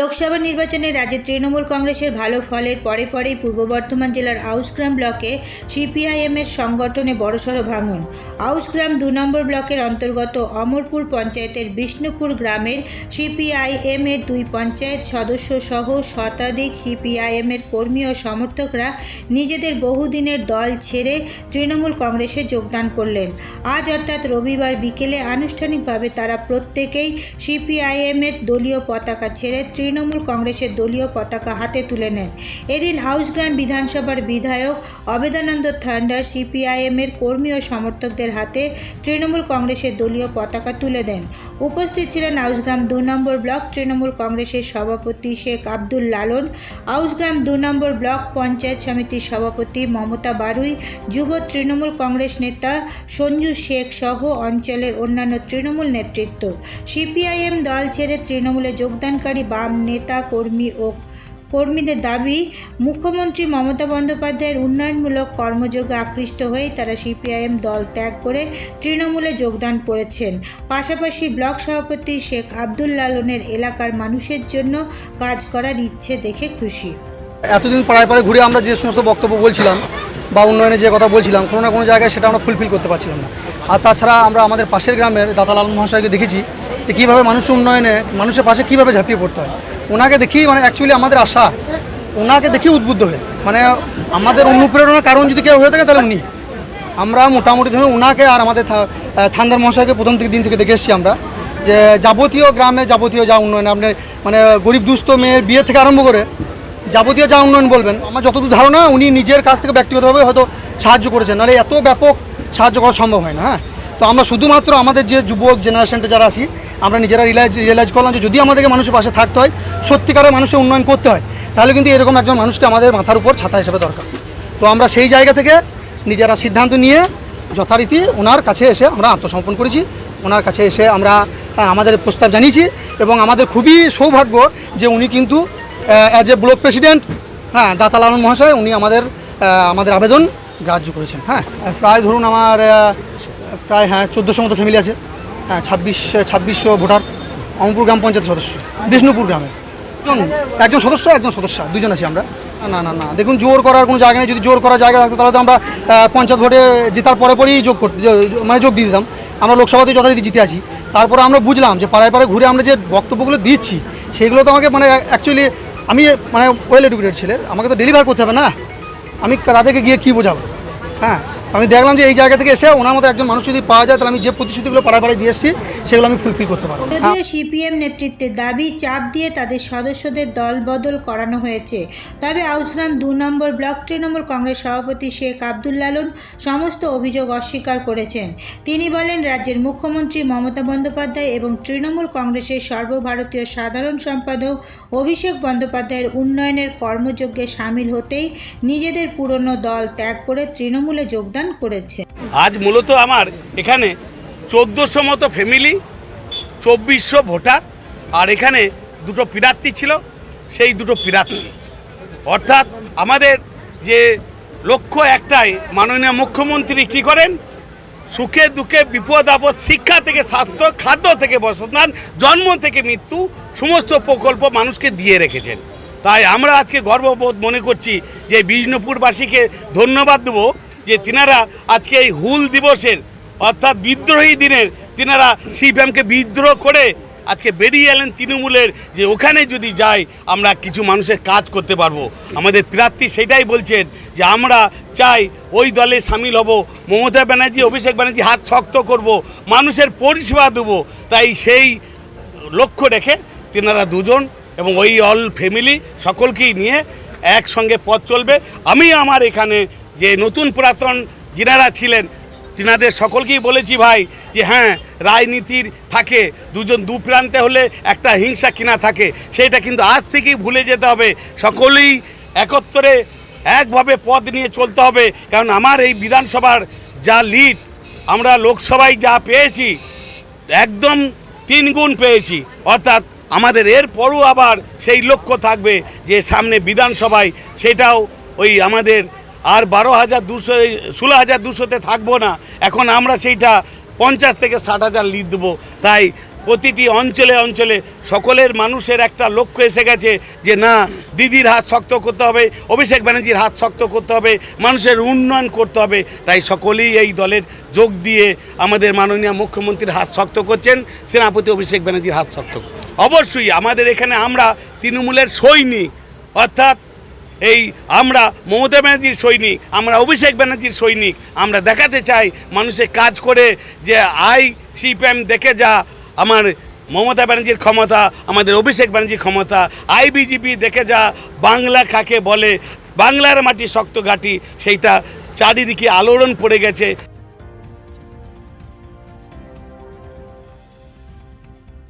লোকসভা নির্বাচনে রাজ্যে তৃণমূল কংগ্রেসের ভালো ফলের পরে পরেই পূর্ব বর্ধমান জেলার আউসগ্রাম ব্লকে সিপিআইএমের সংগঠনে বড়সড় ভাঙন। আউসগ্রাম দু নম্বর ব্লকের অন্তর্গত অমরপুর পঞ্চায়েতের বিষ্ণুপুর গ্রামের সিপিআইএমের দুই পঞ্চায়েত সদস্য সহ শতাধিক সিপিআইএমের কর্মী ও সমর্থকরা নিজেদের বহুদিনের দল ছেড়ে তৃণমূল কংগ্রেসে যোগদান করলেন। আজ অর্থাৎ রবিবার বিকেলে আনুষ্ঠানিকভাবে তারা প্রত্যেকেই সিপিআইএমের দলীয় পতাকা ছেড়ে তৃণমূল কংগ্রেসের দলীয় পতাকা হাতে তুলে নেন। এদিন হাউসগ্রাম বিধানসভার বিধায়ক অবেদানন্দ থান্ডার সিপিআইএমের কর্মী ও সমর্থকদের হাতে তৃণমূল কংগ্রেসের দলীয় পতাকা তুলে দেন। উপস্থিত ছিলেন হাউসগ্রাম দু নম্বর ব্লক তৃণমূল কংগ্রেসের সভাপতি শেখ আব্দুল লালন, হাউসগ্রাম দু নম্বর ব্লক পঞ্চায়েত সমিতির সভাপতি মমতা বারুই, যুব তৃণমূল কংগ্রেস নেতা সঞ্জু শেখ সহ অঞ্চলের অন্যান্য তৃণমূল নেতৃত্ব। সিপিআইএম দল ছেড়ে তৃণমূলে যোগদানকারী বাম নেতা কর্মী ও কর্মীদের দাবি, মুখ্যমন্ত্রী মমতা বন্দ্যোপাধ্যায়ের উন্নয়নমূলক কর্মযোগে আকৃষ্ট হয়েই তারা সিপিআইএম দল ত্যাগ করে তৃণমূলে যোগদান করেছেন। পাশাপাশি ব্লক সভাপতি শেখ আব্দুল লালনের এলাকার মানুষের জন্য কাজ করার ইচ্ছে দেখে খুশি। এতদিন পাড়ায় পাড়ায় ঘুরে আমরা যে সমস্ত বক্তব্য বলছিলাম বা উন্নয়নের যে কথা বলছিলাম, কোনো না কোনো জায়গায় সেটা আমরা ফুলফিল করতে পারছিলাম না। আর তাছাড়া আমরা আমাদের পাশের গ্রামের দাতা লালন মহাশয়কে দেখেছি যে কীভাবে মানুষ উন্নয়নে, মানুষের পাশে কীভাবে ঝাঁপিয়ে পড়তে হয়। ওনাকে দেখি মানে অ্যাকচুয়ালি আমাদের আশা ওনাকে দেখি উদ্বুদ্ধ হয়ে। মানে আমাদের অনুপ্রেরণার কারণ যদি কেউ হয়ে থাকে তাহলে উনি। আমরা মোটামুটি ধরুন ওনাকে আর আমাদের থান্দার মহাশয়কে প্রথম থেকে দিন থেকে দেখে এসেছি আমরা। যে যাবতীয় গ্রামে যাবতীয় যা উন্নয়ন, আপনার মানে গরিব দুস্থ মেয়ের বিয়ে থেকে আরম্ভ করে যাবতীয় যা উন্নয়ন বলবেন, আমার যতদূর ধারণা উনি নিজের কাছ থেকে ব্যক্তিগতভাবে হয়তো সাহায্য করেছেন। নাহলে এত ব্যাপক সাহায্য করা সম্ভব হয় না হ্যাঁ? তো আমরা শুধুমাত্র আমাদের যে যুবক জেনারেশনটা যারা আছি, আমরা নিজেরা রিলাইজ রিয়েলাইজ করলাম যে যদি আমাদেরকে মানুষের পাশে থাকতে হয়, সত্যিকারের মানুষের উন্নয়ন করতে হয়, তাহলে কিন্তু এরকম একজন মানুষকে আমাদের মাথার উপর ছাতা হিসেবে দরকার। তো আমরা সেই জায়গা থেকে নিজেরা সিদ্ধান্ত নিয়ে যথারীতি ওনার কাছে এসে আমরা আত্মসমর্পণ করেছি। ওনার কাছে এসে আমরা আমাদের প্রস্তাব জানিয়েছি এবং আমাদের খুবই সৌভাগ্য যে উনি কিন্তু অ্যাজ এ ব্লক প্রেসিডেন্ট হ্যাঁ দাতা লালন মহাশয়, উনি আমাদের আমাদের আবেদন গ্রাহ্য করেছেন। হ্যাঁ প্রায় ধরুন আমার প্রায় হ্যাঁ চোদ্দোশো মতো ফ্যামিলি আছে। হ্যাঁ ছাব্বিশ, ছাব্বিশশো ভোটার অমরপুর গ্রাম পঞ্চায়েত সদস্য, বিষ্ণুপুর গ্রামে। একজন সদস্য একজন সদস্য, দুজন আছি আমরা। না না না, দেখুন, জোর করার কোনো জায়গা নেই। যদি জোর করার জায়গা থাকতো, তাহলে তো আমরা পঞ্চায়েত ভোটে জেতার পরে পরেই যোগ করতে মানে যোগ দিয়ে দিতাম। আমরা লোকসভাতে যথারীতি জিতে আছি। তারপরে আমরা বুঝলাম যে, পাড়ায় পাড়ায় ঘুরে আমরা যে বক্তব্যগুলো দিচ্ছি, সেগুলো তো আমাকে মানে অ্যাকচুয়ালি আমি মানে ওয়েল এডুকেটেড ছেলে। আমাকে তো ডেলিভার করতে হবে না। আমি তাদেরকে গিয়ে কী বোঝাবো? হ্যাঁ আমি দেখলাম যে এই জায়গা থেকে এসে ওনার মতো একজন মানুষ যদি পাওয়া যায় তাহলে আমি যে প্রতিশ্রুতিগুলো পাড়ায় দিয়ে এসেছি সেগুলো আমি ফুলফিল করতে পারব। যদিও সিপিএম নেতৃত্বের দাবি চাপ দিয়ে তাদের সদস্যদের দল বদল করানো হয়েছে। তবে আউসরাম দু নম্বর ব্লক তৃণমূল কংগ্রেস সভাপতি শেখ আব্দুল লালন সমস্ত অভিযোগ অস্বীকার করেছেন। তিনি বলেন রাজ্যের মুখ্যমন্ত্রী মমতা বন্দ্যোপাধ্যায় এবং তৃণমূল কংগ্রেসের সর্বভারতীয় সাধারণ সম্পাদক অভিষেক বন্দ্যোপাধ্যায়ের উন্নয়নের কর্মযজ্ঞে সামিল হতেই নিজেদের পুরনো দল ত্যাগ করে তৃণমূলে যোগদান করেছে। আজ মূলত আমার এখানে চোদ্দোশো মতো ফ্যামিলি চব্বিশশো ভোটার, আর এখানে দুটো প্রার্থী ছিল, সেই দুটো প্রার্থী। অর্থাৎ আমাদের যে লক্ষ্য একটাই, মাননীয় মুখ্যমন্ত্রী কি করেন? সুখে দুঃখে বিপদ আপদ, শিক্ষা থেকে স্বাস্থ্য, খাদ্য থেকে বসবাস জন্ম থেকে মৃত্যু, সমস্ত প্রকল্প মানুষকে দিয়ে রেখেছেন। তাই আমরা আজকে গর্ববোধ মনে করছি যে বিষ্ণুপুরবাসীকে ধন্যবাদ দেবো। যে তিনারা আজকে এই হুল দিবসের, অর্থাৎ বিদ্রোহী দিনের, তিনারা সিপিএমকে বিদ্রোহ করে আজকে বেরিয়ে এলেন তৃণমূলের যে ওখানে যদি যাই আমরা কিছু মানুষের কাজ করতে পারব। আমাদের প্রার্থী সেটাই বলছেন যে আমরা চাই ওই দলে সামিল হব। মমতা ব্যানার্জি, অভিষেক ব্যানার্জি হাত শক্ত করব, মানুষের পরিষেবা দেবো। তাই সেই লক্ষ্য রেখে তেনারা দুজন এবং ওই অল ফ্যামিলি সকলকেই নিয়ে একসঙ্গে পথ চলবে। আমি আমার এখানে যে নতুন পুরাতন যিনারা ছিলেন, তিনাদের সকলকেই বলেছি ভাই যে হ্যাঁ রাজনীতির থাকে, দুজন দু প্রান্তে হলে একটা হিংসা কিনা থাকে, সেটা কিন্তু আজ থেকেই ভুলে যেতে হবে। সকলেই একত্রে একভাবে পথ নিয়ে চলতে হবে, কারণ আমার এই বিধানসভার যা লিড, আমরা লোকসভায় যা পেয়েছি, একদম তিন গুণ পেয়েছি। অর্থাৎ আমাদের এরপরও আবার সেই লক্ষ্য থাকবে যে সামনে বিধানসভায় সেটাও ওই আমাদের আর বারো হাজার দুশো ষোলো হাজার দুশোতে থাকব না। এখন আমরা সেইটা পঞ্চাশ থেকে ষাট হাজার লিড দেবো। তাই প্রতিটি অঞ্চলে অঞ্চলে সকলের মানুষের একটা লক্ষ্য এসে গেছে যে না, দিদির হাত শক্ত করতে হবে, অভিষেক ব্যানার্জির হাত শক্ত করতে হবে, মানুষের উন্নয়ন করতে হবে। তাই সকলেই এই দলের যোগ দিয়ে আমাদের মাননীয় মুখ্যমন্ত্রীর হাত শক্ত করছেন, সেনাপতি অভিষেক ব্যানার্জির হাত শক্ত অবশ্যই আমাদের এখানে আমরা তৃণমূলের সৈনিক, অর্থাৎ এই আমরা মমতা ব্যানার্জির সৈনিক, আমরা অভিষেক ব্যানার্জির সৈনিক, আমরা দেখাতে চাই মানুষে কাজ করে যে আই সিপিএম দেখে যা আমার মমতা ব্যানার্জির ক্ষমতা, আমাদের অভিষেক ব্যানার্জির ক্ষমতা, আই বিজেপি দেখে যা বাংলা কাকে বলে, বাংলার মাটি শক্ত ঘাটি, সেইটা চারিদিকে আলোড়ন পড়ে গেছে।